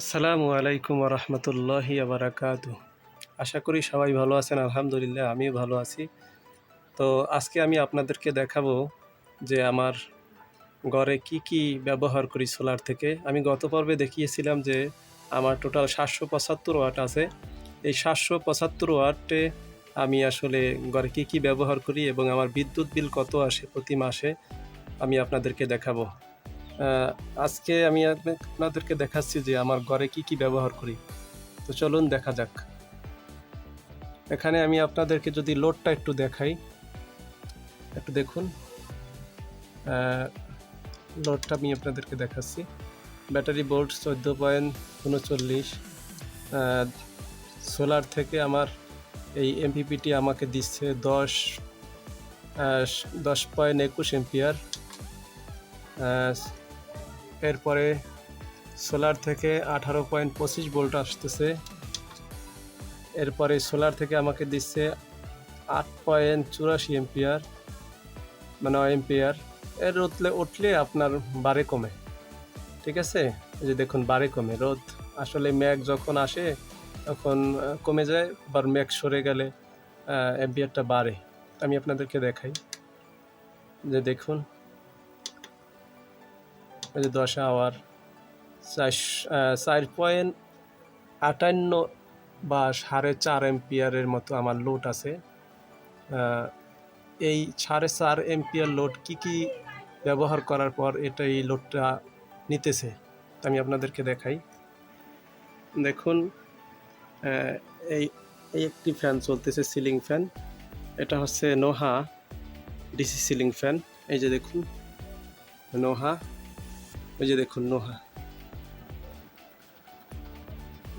আসসালামু আলাইকুম রহমতুল্লাহি আবরাকাত। আশা করি সবাই ভালো আছেন, আলহামদুলিল্লাহ, আমিও ভালো আছি। তো আজকে আমি আপনাদেরকে দেখাবো যে আমার ঘরে কি কি ব্যবহার করি সোলার থেকে। আমি গত পর্বে দেখিয়েছিলাম যে আমার টোটাল সাতশো পঁচাত্তর ওয়াট আছে। এই সাতশো পঁচাত্তর ওয়াটে আমি আসলে ঘরে কি কি ব্যবহার করি এবং আমার বিদ্যুৎ বিল কত আসে প্রতি মাসে আমি আপনাদেরকে দেখাবো। আজকে আমি আপনাদেরকে দেখাচ্ছি যে আমার ঘরে কি কি ব্যবহার করি। তো চলুন দেখা যাক। এখানে আমি আপনাদেরকে যদি লোডটা একটু দেখাই। একটু দেখুন। লোডটা আমি আপনাদেরকে দেখাচ্ছি। ব্যাটারি বোর্ড চোদ্দ পয়েন্ট উনচল্লিশ। সোলার থেকে আমার এই এমপিপিটি আমাকে দিচ্ছে দশ দশ পয়েন্ট একুশ এম্পিয়ার। এরপরে সোলার থেকে আঠারো পয়েন্ট পঁচিশ ভোল্ট আসতেছে। এরপরে সোলার থেকে আমাকে দিচ্ছে আট পয়েন্ট চুরাশি এম্পিয়ার মানে এম্পিয়ার। এর রোদলে উঠলে আপনার বারে কমে, ঠিক আছে? যে দেখুন, বারে কমে। রোদ আসলে ম্যাগ যখন আসে, তখন কমে যায়, আবার ম্যাগ সরে গেলে এম্পিয়ারটা বাড়ে। আমি আপনাদেরকে দেখাই। যে দেখুন এই যে দশ আওয়ার চার পয়েন্ট আটান্ন বা সাড়ে চার এম্পিয়ারের মতো আমার লোড আছে। এই সাড়ে চার এম্পিয়ার লোড কি কি ব্যবহার করার পর এটা এই লোডটা নিতেছে? আমি আপনাদেরকে দেখাই। দেখুন এই এই একটি ফ্যান চলতেছে সিলিং ফ্যান এটা হচ্ছে নোহা ডিসি সিলিং ফ্যান। এই যে দেখুন, নোহা। ওই যে দেখুন, নোহা।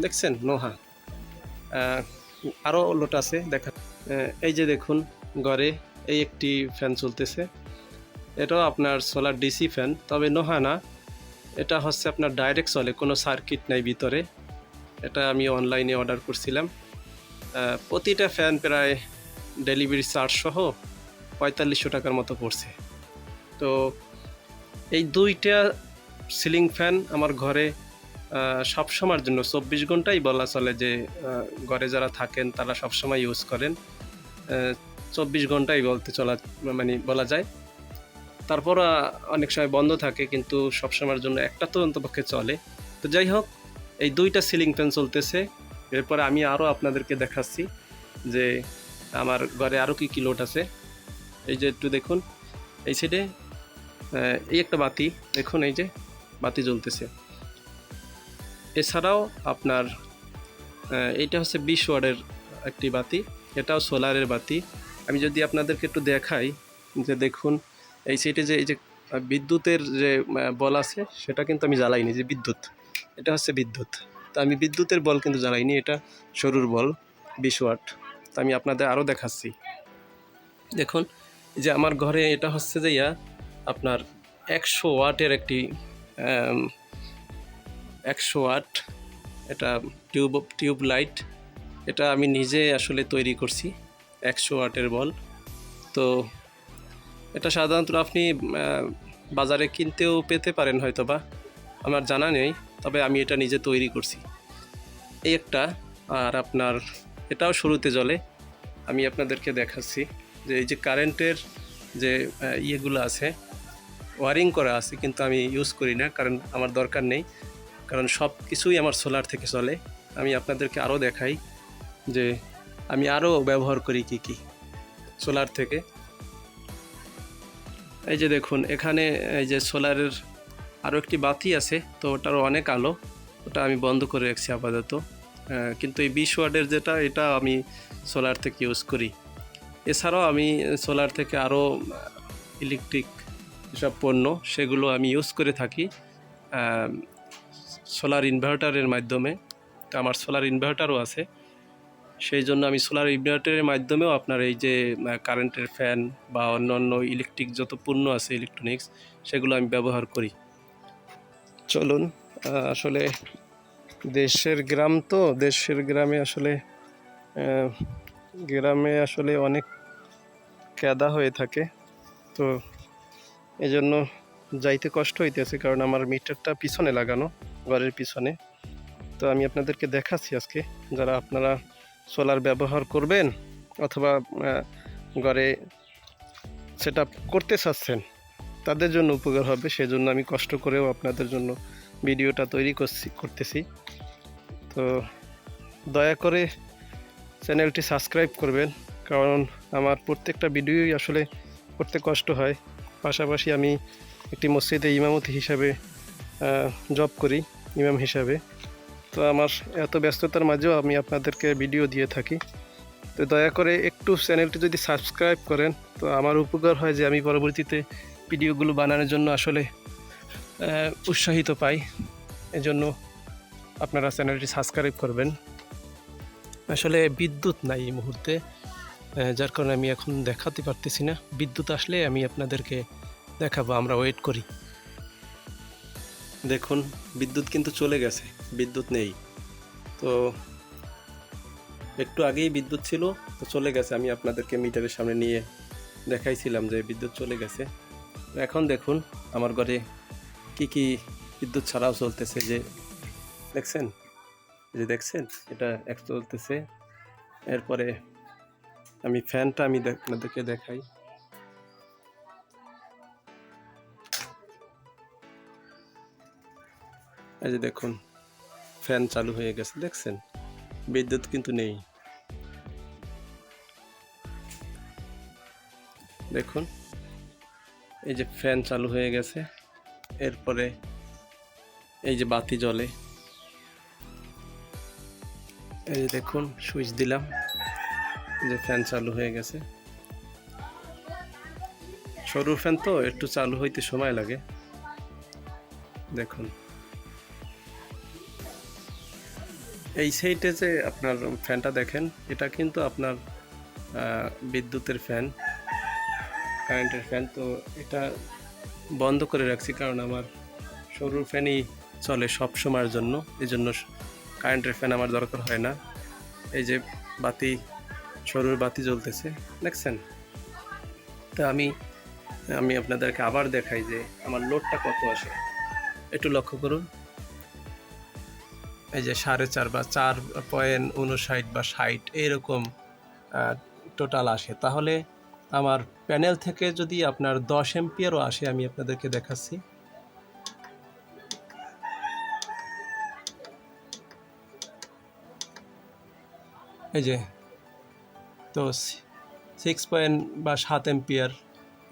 দেখছেন, নোহা। আরও লোট আছে, দেখা এই যে দেখুন, ঘরে এই একটি ফ্যান চলতেছে। এটাও আপনার সোলার ডিসি ফ্যান, তবে নোহা না। এটা হচ্ছে আপনার ডাইরেক্ট চলে, কোনো সার্কিট নাই ভিতরে। এটা আমি অনলাইনে অর্ডার করছিলাম। প্রতিটা ফ্যান প্রায় ডেলিভারি চার্জ সহ পঁয়তাল্লিশশো টাকার মতো পড়ছে। তো এই দুইটা সিলিং ফ্যান আমার ঘরে আহ, সবসময়ের জন্য চব্বিশ ঘন্টাই বলা চলে যে ঘরে যারা থাকেন তারা সবসময় ইউজ করেন। চব্বিশ ঘন্টাই বলতে চলা মানে বলা যায়। তারপর অনেক সময় বন্ধ থাকে কিন্তু সবসময়ের জন্য একটা তো অন্তপক্ষে চলে। তো যাই হোক এই দুইটা সিলিং ফ্যান চলতেছে। এরপরে আমি আরও আপনাদেরকে দেখাচ্ছি যে আমার ঘরে আরও কী কী লোড আছে। এই যে একটু দেখুন এই সাইডে এই একটা বাতি দেখুন এই যে। বাতি জ্বলতেছে। এছাড়াও আপনার এইটা হচ্ছে বিশ ওয়ার্ডের একটি বাতি, এটাও সোলারের বাতি। আমি যদি আপনাদেরকে একটু দেখাই, যে দেখুন, এই সাইডে যে, এই যে, বিদ্যুতের যে বল আছে, সেটা কিন্তু আমি জ্বালাইনি, যে বিদ্যুৎ। এটা হচ্ছে বিদ্যুৎ। তো আমি বিদ্যুতের বল কিন্তু জ্বালাইনি, এটা সরুর বল, বিশ ওয়াট। তো আমি আপনাদের আরও দেখাচ্ছি। দেখুন যে আমার ঘরে এটা হচ্ছে যে ইয়া, আপনার একশো ওয়াটের একটি একশো আট, এটা টিউব টিউব লাইট, এটা আমি নিজে আসলে তৈরি করছি, একশো আটের বল। তো এটা সাধারণত আপনি বাজারে কিনতেও পেতে পারেন হয়তো বা আমার জানা নেই, তবে আমি এটা নিজে তৈরি করছি। এই একটা, আর আপনার এটাও শুরুতে জ্বলে আমি আপনাদেরকে দেখাচ্ছি যে এই যে কারেন্টের যে ইয়েগুলো আছে ওয়ারিং করা আছে, কিন্তু আমি ইউজ করি না, কারণ আমার দরকার নেই। কারণ সব কিছুই আমার সোলার থেকে চলে। আমি আপনাদেরকে আরও দেখাই যে আমি আরও ব্যবহার করি কি কি সোলার থেকে। এই যে দেখুন, এখানে এই যে সোলারের আরও একটি বাতি আছে, তো ওটারও অনেক আলো। ওটা আমি বন্ধ করে রাখছি আপাতত। কিন্তু এই বিশ ওয়ার্ডের যেটা, এটা আমি সোলার থেকে ইউজ করি। এছাড়াও আমি সোলার থেকে আরও ইলেকট্রিক যেসব পণ্য, সেগুলো আমি ইউজ করে থাকি সোলার ইনভার্টারের মাধ্যমে। তো আমার সোলার ইনভার্টারও আছে। সেই জন্য আমি সোলার ইনভার্টারের মাধ্যমেও আপনার এই যে কারেন্টের ফ্যান বা অন্য অন্য ইলেকট্রিক যত পণ্য আছে ইলেকট্রনিক্স সেগুলো আমি ব্যবহার করি। চলুন আসলে দেশের গ্রাম তো, দেশের গ্রামে আসলে গ্রামে আসলে অনেক কেদা হয়ে থাকে। তো এই জন্য যাইতে কষ্ট হইতেছে, কারণ আমার মিটারটা পিছনে লাগানো, ঘরের পিছনে। তো আমি আপনাদেরকে দেখাচ্ছি আজকে, যারা আপনারা সোলার ব্যবহার করবেন অথবা ঘরে সেট করতে চাচ্ছেন, তাদের জন্য উপকার হবে। সেজন্য আমি কষ্ট করেও আপনাদের জন্য ভিডিওটা তৈরি করছি, করতেছি। তো দয়া করে চ্যানেলটি সাবস্ক্রাইব করবেন, কারণ আমার প্রত্যেকটা ভিডিওই আসলে করতে কষ্ট হয়। পাশাপাশি আমি একটি মসজিদে ইমামতি হিসাবে জব করি, ইমাম হিসাবে। তো আমার এত ব্যস্ততার মাঝেও আমি আপনাদেরকে ভিডিও দিয়ে থাকি। তো দয়া করে একটু চ্যানেলটি যদি সাবস্ক্রাইব করেন, তো আমার উপকার হয় যে আমি পরবর্তীতে ভিডিওগুলো বানানোর জন্য আসলে উৎসাহিত পাই। এজন্য আপনারা চ্যানেলটি সাবস্ক্রাইব করবেন। আসলে বিদ্যুৎ নাই এই মুহূর্তে। যার কারণে আমি এখন দেখাতে পারতেছি না। বিদ্যুৎ আসলে আমি আপনাদেরকে দেখাবো, আমরা ওয়েট করি। দেখুন, বিদ্যুৎ কিন্তু চলে গেছে, বিদ্যুৎ নেই। তো একটু আগেই বিদ্যুৎ ছিল, তো চলে গেছে। আমি আপনাদেরকে মিটারের সামনে নিয়ে দেখাইছিলাম যে বিদ্যুৎ চলে গেছে। এখন দেখুন, আমার ঘরে কি কি বিদ্যুৎ ছাড়াও চলতেছে যে, দেখছেন? যে দেখছেন, এটা এক চলতেছে। এরপরে আমি ফ্যানটা আমি আপনাদেরকে দেখাই। এই যে দেখুন, ফ্যান চালু হয়ে গেছে, দেখছেন? বিদ্যুৎ কিন্তু নেই। দেখুন, এই যে ফ্যান চালু হয়ে গেছে, এরপরে এই যে বাতি জ্বলে। এই যে দেখুন, সুইচ দিলাম। যে ফ্যান চালু হয়ে গেছে। সরু ফ্যান তো একটু চালু হইতে সময় লাগে। দেখুন। এই সাইডে যে আপনার ফ্যানটা দেখেন, এটা কিন্তু আপনার বিদ্যুতের ফ্যান কারেন্টের ফ্যান তো এটা বন্ধ করে রাখছি কারণ আমার সরু ফ্যানই চলে সব সময়ের জন্য। এই জন্য কারেন্টের ফ্যান আমার দরকার হয় না। এই যে বাতি সরুর বাতি জ্বলতেছে, দেখছেন? তা আমি আমি আপনাদেরকে আবার দেখাই যে আমার লোডটা কত আসে। একটু লক্ষ্য করুন। এই যে সাড়ে চার বা চার পয়েন্ট উনষাট বা ষাট এরকম টোটাল আসে। তাহলে আমার প্যানেল থেকে যদি আপনার দশ এমপিয়ারও আসে, আমি আপনাদেরকে দেখাচ্ছি। এই যে তো সিক্স পয়েন্ট বা সাত এমপিয়ার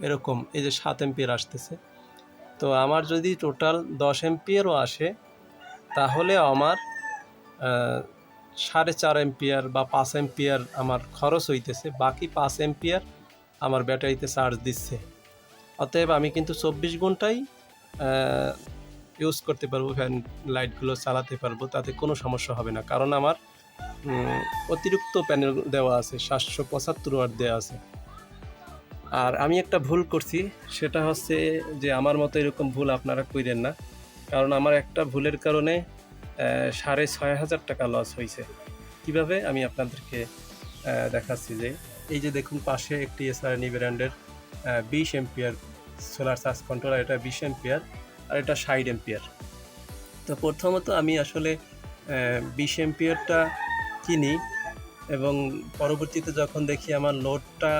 এরকম, এই যে সাত এমপিয়ার আসতেছে। তো আমার যদি টোটাল দশ এমপিয়ারও আসে, তাহলে আমার সাড়ে চার এম্পিয়ার বা পাঁচ এম্পিয়ার আমার খরচ হইতেছে। বাকি পাঁচ এম্পিয়ার আমার ব্যাটারিতে চার্জ দিচ্ছে। অতএব আমি কিন্তু চব্বিশ ঘন্টাই ইউজ করতে পারব ফ্যান লাইটগুলো চালাতে পারব, তাতে কোনো সমস্যা হবে না। কারণ আমার অতিরিক্ত প্যানেল দেওয়া আছে, সাতশো পঁচাত্তর ওয়াট দেওয়া আছে। আর আমি একটা ভুল করছি, সেটা হচ্ছে যে আমার মতো এরকম ভুল আপনারা কইরেন না, কারণ আমার একটা ভুলের কারণে সাড়ে ছয় হাজার টাকা লস হয়েছে কীভাবে? আমি আপনাদেরকে দেখাচ্ছি যে, এই যে দেখুন পাশে একটি এসআরএনি ব্র্যান্ডের বিশ এম্পিয়ার সোলার চার্জ কন্ট্রোলার এটা বিশ এম্পিয়ার আর এটা ষাট এম্পিয়ার তো প্রথমত আমি আসলে বিশ এম্পিয়ারটা কিনি এবং পরবর্তীতে যখন দেখি আমার লোডটা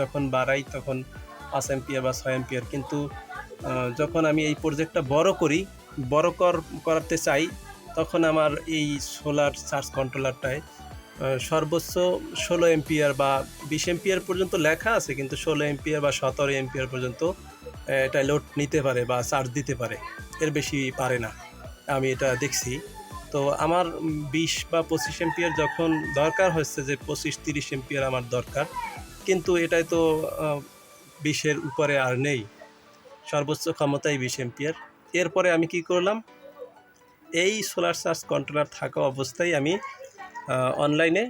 যখন বাড়াই তখন পাঁচ এম্পিয়ার বা ছয় এম্পিয়ার কিন্তু যখন আমি এই প্রজেক্টটা বড় করি, বড় কর, করাতে চাই, তখন আমার এই সোলার চার্জ কন্ট্রোলারটায় সর্বোচ্চ ষোলো এম্পিয়ার বা বিশ এম্পিয়ার পর্যন্ত লেখা আছে, কিন্তু ষোলো এম্পিয়ার বা সতেরো এম্পিয়ার পর্যন্ত এটা লোড নিতে পারে বা চার্জ দিতে পারে। এর বেশি পারে না। আমি এটা দেখছি। তো আমার বিশ বা পঁচিশ এম্পিয়ার যখন দরকার হচ্ছে যে পঁচিশ তিরিশ এম্পিয়ার আমার দরকার, কিন্তু এটাই তো বিশের উপরে আর নেই। সর্বোচ্চ ক্ষমতাই বিশ এম্পিয়ার। এরপরে আমি কি করলাম? এই সোলার চার্জ কন্ট্রোলার থাকা অবস্থায় আমি অনলাইনে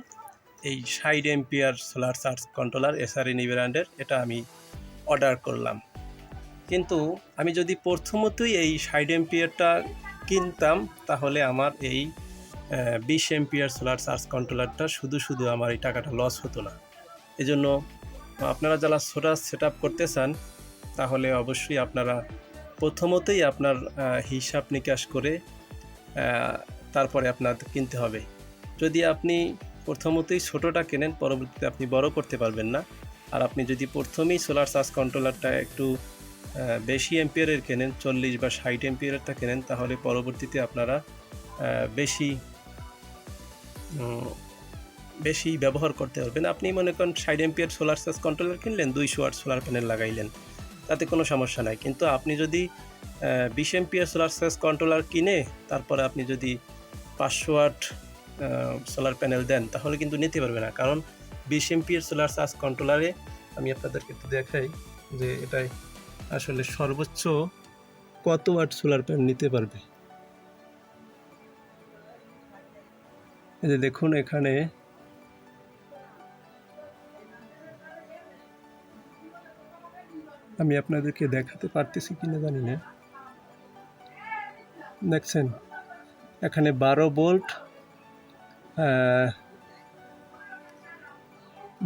এই ষাট ampere solar charge controller SRN ব্র্যান্ডের এটা আমি অর্ডার করলাম। কিন্তু আমি যদি প্রথমতই এই ষাট এম্পিয়ারটা কিনতাম, তাহলে আমার এই বিশ এম্পিয়ার সোলার চার্জ কন্ট্রোলারটা শুধু শুধু আমার এই টাকাটা লস হতো না। এজন্য আপনারা যারা সোলার সেট আপ করতে চান, তাহলে অবশ্যই আপনারা প্রথমতেই আপনার হিসাব নিকাশ করে তারপরে আপনার কিনতে হবে। যদি আপনি প্রথমতেই ছোটোটা কেনেন, পরবর্তীতে আপনি বড় করতে পারবেন না। আর আপনি যদি প্রথমেই সোলার চার্জ কন্ট্রোলারটা একটু বেশি এম্পিয়ারের কেনেন, চল্লিশ বা ষাট এম্পিয়ারেরটা কেনেন, তাহলে পরবর্তীতে আপনারা বেশি বেশি ব্যবহার করতে পারবেন। আপনি মনে করেন ষাট এম্পিয়ার সোলার চার্জ কন্ট্রোলার কিনলেন, দুইশো আট সোলার প্যানেল লাগাইলেন, তাতে কোনো সমস্যা নাই। কিন্তু আপনি যদি বিশ এম্পিয়ার সোলার চার্জ কন্ট্রোলার কিনে, তারপরে আপনি যদি পাঁচশো আট সোলার প্যানেল দেন, তাহলে কিন্তু নিতে পারবে না। কারণ বিশ এম্পিয়ার সোলার চার্জ কন্ট্রোলারে আমি আপনাদেরকে একটু দেখাই যে এটাই আসলে সর্বোচ্চ কত ওয়াট সোলার প্যানেল নিতে পারবে? এই যে দেখুন এখানে আমি আপনাদেরকে দেখাতে পারতেছি কিনা জানি না। দেখছেন? এখানে বারো বোল্ট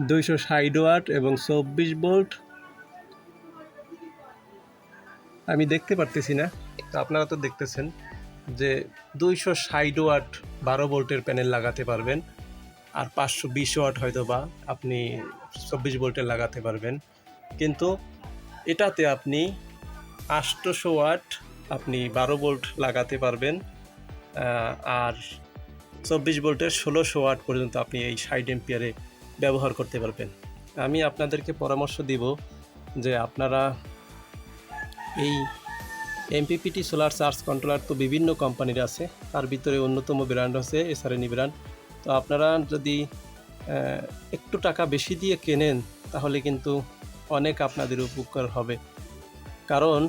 দুইশো ষাট ওয়াট এবং চব্বিশ বোল্ট আমি দেখতে পারতেছি না। আপনারা তো দেখতেছেন যে দুইশো ষাট ওয়াট বারো ভোল্টের প্যানেল লাগাতে পারবেন। আর পাঁচশো বিশ ওয়াট হয়তো বা আপনি চব্বিশ ভোল্টের লাগাতে পারবেন। কিন্তু এটাতে আপনি আটশোশো ওয়াট আপনি বারো ভোল্ট লাগাতে পারবেন আর চব্বিশ ভোল্টের ষোলোশো ওয়াট পর্যন্ত আপনি এই ষাট এম্পিয়ারে ব্যবহার করতে পারবেন। আমি আপনাদেরকে পরামর্শ দিব যে আপনারা এই এমপিপিটি সোলার চার্জ কন্ট্রোলার তো বিভিন্ন কোম্পানির আছে। তার ভিতরে অন্যতম ব্র্যান্ড হচ্ছে এসআরএনই ব্র্যান্ড তো আপনারা যদি একটু টাকা বেশি দিয়ে কেনেন, তাহলে কিন্তু অনেক আপনাদের উপকার হবে। কারণ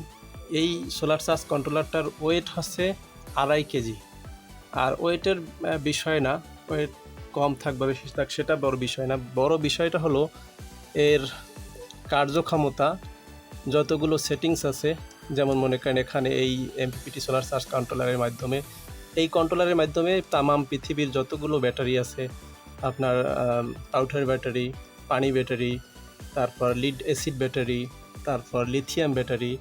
এই সোলার চার্জ কন্ট্রোলারটার ওয়েট হচ্ছে আড়াই কেজি। আর ওয়েটের বিষয় না ওয়েট কম থাক বা বেশি থাক, সেটা বড় বিষয় না। বড় বিষয়টা হলো এর কার্যক্ষমতা যতগুলো সেটিংস আছে, যেমন মনে করেন এখানে এই এমপিপিটি সোলার চার্জ কন্ট্রোলারের মাধ্যমে, এই কন্ট্রোলারের মাধ্যমে তামাম পৃথিবীর যতগুলো ব্যাটারি আছে, আপনার পাউডার ব্যাটারি পানি ব্যাটারি তারপর লিড অ্যাসিড ব্যাটারি তারপর লিথিয়াম ব্যাটারি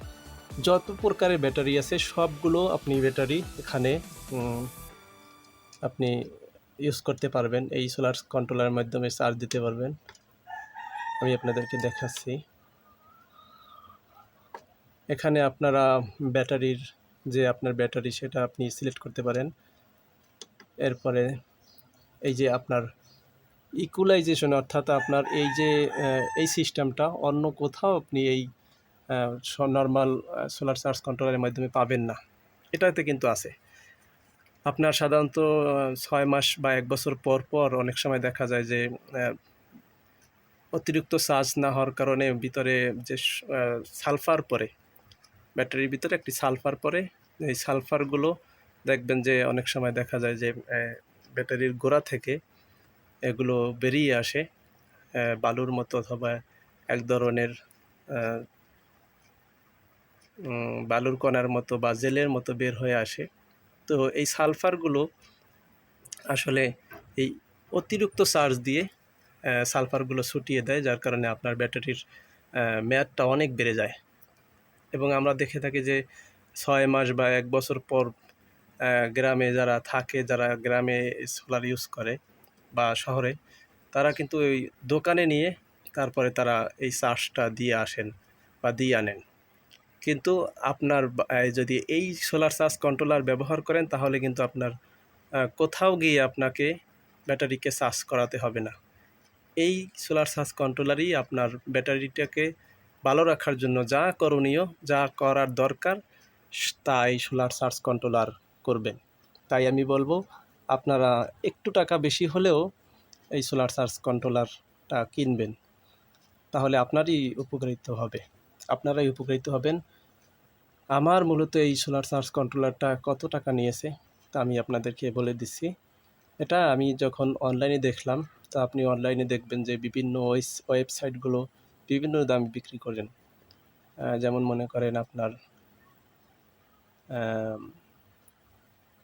যত প্রকারের ব্যাটারি আছে, সবগুলো আপনি ব্যাটারি এখানে আপনি ইউজ করতে পারবেন। এই সোলার কন্ট্রোলারের মাধ্যমে চার্জ দিতে পারবেন। আমি আপনাদেরকে দেখাচ্ছি। এখানে আপনারা ব্যাটারির যে আপনার ব্যাটারি সেটা আপনি সিলেক্ট করতে পারেন। এরপরে এই যে আপনার ইকুলাইজেশন অর্থাৎ আপনার এই যে এই সিস্টেমটা অন্য কোথাও আপনি এই নর্মাল সোলার চার্জ কন্ট্রোলারের মাধ্যমে পাবেন না। এটাতে কিন্তু আছে। আপনার সাধারণত ছয় মাস বা এক বছর পর পর অনেক সময় দেখা যায় যে অতিরিক্ত চার্জ না হওয়ার কারণে ভিতরে যে সালফার পরে ব্যাটারির ভিতরে একটি সালফার পরে। এই সালফারগুলো দেখবেন যে অনেক সময় দেখা যায় যে ব্যাটারির গোড়া থেকে এগুলো বেরিয়ে আসে বালুর মতো অথবা এক ধরনের বালুর কণার মতো বা জেলের মতো বের হয়ে আসে। তো এই সালফারগুলো আসলে এই অতিরিক্ত চার্জ দিয়ে সালফারগুলো ছুটিয়ে দেয়, যার কারণে আপনার ব্যাটারির মেয়াদটা অনেক বেড়ে যায়। এবং আমরা দেখে থাকি যে ছয় মাস বা এক বছর পর গ্রামে যারা থাকে, যারা গ্রামে সোলার ইউজ করে বা শহরে, তারা কিন্তু ওই দোকানে নিয়ে তারপরে তারা এই চার্জটা দিয়ে আসেন বা দিয়ে আনেন। কিন্তু আপনার যদি এই সোলার চার্জ কন্ট্রোলার ব্যবহার করেন, তাহলে কিন্তু আপনার কোথাও গিয়ে আপনাকে ব্যাটারিকে চার্জ করাতে হবে না। এই সোলার চার্জ কন্ট্রোলারই আপনার ব্যাটারিটাকে ভালো রাখার জন্য যা করণীয়, যা করার দরকার, তাই সোলার চার্জ কন্ট্রোলার করবেন। তাই আমি বলব, আপনারা একটু টাকা বেশি হলেও এই সোলার চার্জ কন্ট্রোলারটা কিনবেন। তাহলে আপনারই উপকৃত হবে। আপনারাই উপকৃত হবেন। আমার মূলত এই সোলার চার্জ কন্ট্রোলারটা কত টাকা নিয়েছে, তা আমি আপনাদেরকে বলে দিচ্ছি। এটা আমি যখন অনলাইনে দেখলাম, তা আপনি অনলাইনে দেখবেন যে বিভিন্ন ওয়েবসাইটগুলো বিভিন্ন দামে বিক্রি করেন। যেমন মনে করেন আপনার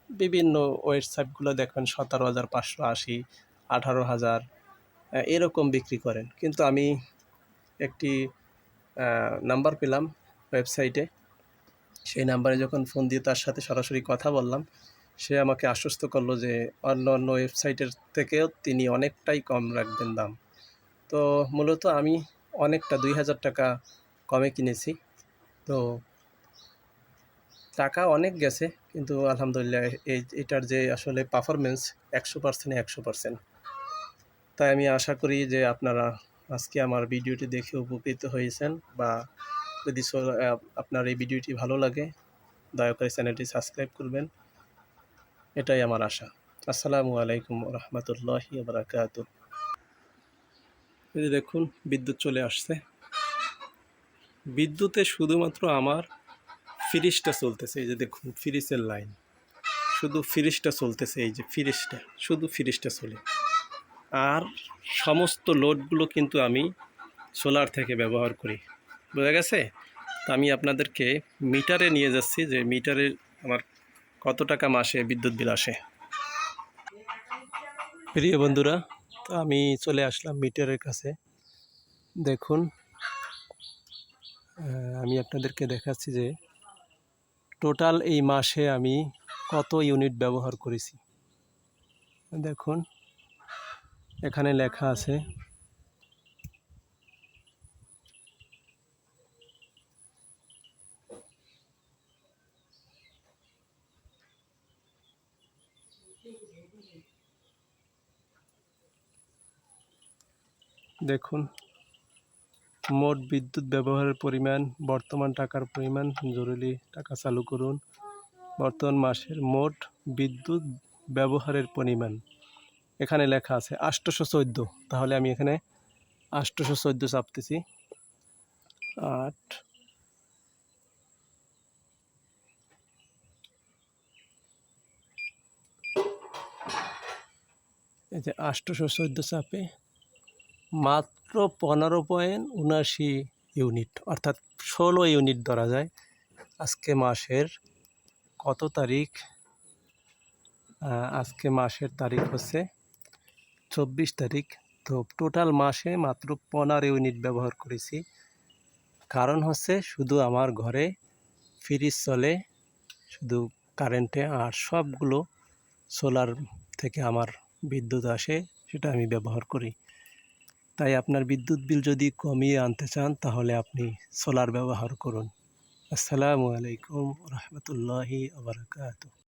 বিভিন্ন ওয়েবসাইটগুলো দেখবেন সতেরো হাজার পাঁচশো আশি, আঠারো হাজার এরকম বিক্রি করেন। কিন্তু আমি একটি নাম্বার পেলাম ওয়েবসাইটে। সেই নাম্বারে যখন ফোন দিয়ে তার সাথে সরাসরি কথা বললাম, সে আমাকে আশ্বস্ত করল যে অন্য অন্য ওয়েবসাইটের থেকেও তিনি অনেকটাই কম রাখবেন দাম। তো মূলত আমি অনেকটা দুই হাজার টাকা কমে কিনেছি। তো টাকা অনেক গেছে, কিন্তু আলহামদুলিল্লাহ এই, এটার যে আসলে পারফরমেন্স একশো পার্সেন্টে একশো পার্সেন্ট তাই আমি আশা করি যে আপনারা আজকে আমার ভিডিওটি দেখে উপকৃত হয়েছেন বা যদি আপনার এই ভিডিওটি ভালো লাগে, দয়া করে চ্যানেলটি সাবস্ক্রাইব করবেন। এটাই আমার আশা। আসসালামু আলাইকুম রহমতুল্লাহ বারাকাত এই যে দেখুন, বিদ্যুৎ চলে আসছে। বিদ্যুতে শুধুমাত্র আমার ফ্রিজটা চলতেছে, এই যে দেখুন ফ্রিজের লাইন। শুধু ফ্রিজটা চলতেছে, এই যে ফ্রিজটা শুধু ফ্রিজটা চলে। আর সমস্ত লোডগুলো কিন্তু আমি সোলার থেকে ব্যবহার করি। বোঝা গেছে? তো আমি আপনাদেরকে মিটারে নিয়ে যাচ্ছি, যে মিটারে আমার কত টাকা মাসে বিদ্যুৎ বিল আসে। প্রিয় বন্ধুরা তো আমি চলে আসলাম মিটারের কাছে। দেখুন আমি আপনাদেরকে দেখাচ্ছি যে টোটাল এই মাসে আমি কত ইউনিট ব্যবহার করেছি। দেখুন, এখানে লেখা আছে দেখুন। মোট বিদ্যুৎ ব্যবহারের পরিমাণ, বর্তমান টাকার পরিমাণ, জরুরি টাকা চালু করুন। বর্তমান মাসের মোট বিদ্যুৎ ব্যবহারের পরিমাণ, এখানে লেখা আছে আটশোশো চোদ্দ। তাহলে আমি এখানে আটশোশো চোদ্দ চাপতেছি। আট, এই যে আটশোশো চোদ্দ চাপে মাত্র পনেরো পয়েন্ট উনাশি ইউনিট, অর্থাৎ ষোলো ইউনিট ধরা যায় আজকে মাসের কত তারিখ? আজকে মাসের তারিখ হচ্ছে চব্বিশ তারিখ। তো টোটাল মাসে মাত্র পনেরো ইউনিট ব্যবহার করেছি। কারণ হচ্ছে শুধু আমার ঘরে ফ্রিজ চলে, শুধু কারেন্টে, আর সবগুলো সোলার থেকে আমার বিদ্যুৎ আসে, সেটা আমি ব্যবহার করি। তাই আপনার বিদ্যুৎ বিল যদি কমিয়ে আনতে চান, তাহলে আপনি সোলার ব্যবহার করুন। আসসালামু আলাইকুম রহমতুল্লাহি আবরকাত